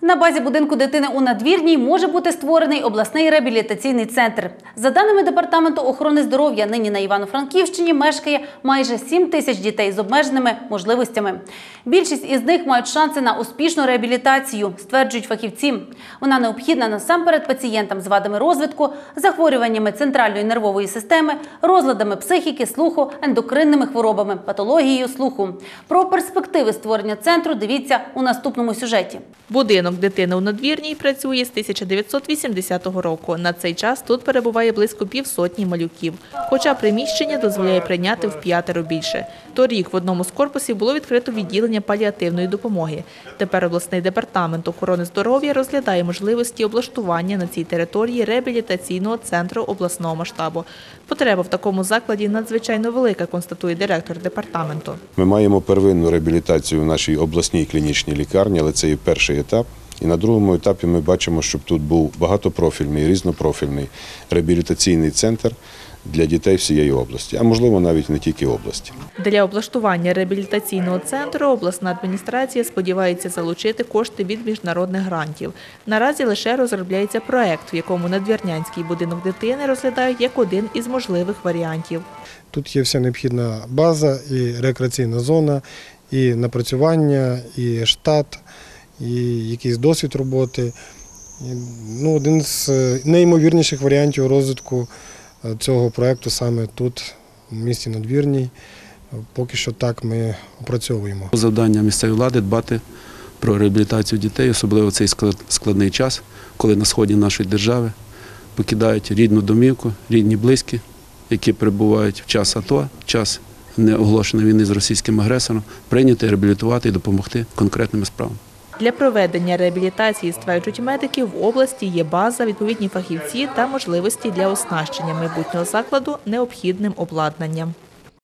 На базі будинку дитини у надвірній може бути створений обласний реабілітаційний центр. За даними департаменту охорони здоров'я, нині на Івано-Франківщині мешкає майже 7 тисяч дітей з обмеженими можливостями. Більшість із них мають шанси на успішну реабілітацію, стверджують фахівці. Вона необхідна насамперед пацієнтам з вадами розвитку, захворюваннями центральної нервової системи, розладами психіки, слуху, ендокринними хворобами, патологією слуху. Про перспективи створення центру дивіться у наступному сюжеті. Будинок дитини у надвірній працює з 1980 року. На цей час тут перебуває близько півсотні малюків. Хоча приміщення дозволяє прийняти в п'ятеро більше. Торік в одному з корпусів було відкрито відділення паліативної допомоги. Тепер обласний департамент охорони здоров'я розглядає можливості облаштування на цій території реабілітаційного центру обласного масштабу. Потреба в такому закладі надзвичайно велика, констатує директор департаменту. Ми маємо первинну реабілітацію в нашій обласній клінічній лікарні, але це є перший етап. І на другому етапі ми бачимо, щоб тут був багатопрофільний, різнопрофільний реабілітаційний центр для дітей всієї області, а можливо навіть не тільки області. Для облаштування реабілітаційного центру обласна адміністрація сподівається залучити кошти від міжнародних грантів. Наразі лише розробляється проект, в якому надвірнянський будинок дитини розглядають як один із можливих варіантів. Тут є вся необхідна база, і рекреаційна зона, і напрацювання, і штат, і якийсь досвід роботи. Ну, один з е, неймовірніших варіантів розвитку е, цього проєкту саме тут, в місті Надвірній. Поки що так ми опрацьовуємо. Завдання місцевої влади дбати про реабілітацію дітей, особливо цей складний час, коли на сході нашої держави покидають рідну домівку, рідні близькі, які перебувають в час АТО, в час неоголошеної війни з російським агресором, прийняти, реабілітувати і допомогти конкретними справами. Для проведення реабілітації, стверджують медики, в області є база, відповідні фахівці та можливості для оснащення майбутнього закладу необхідним обладнанням.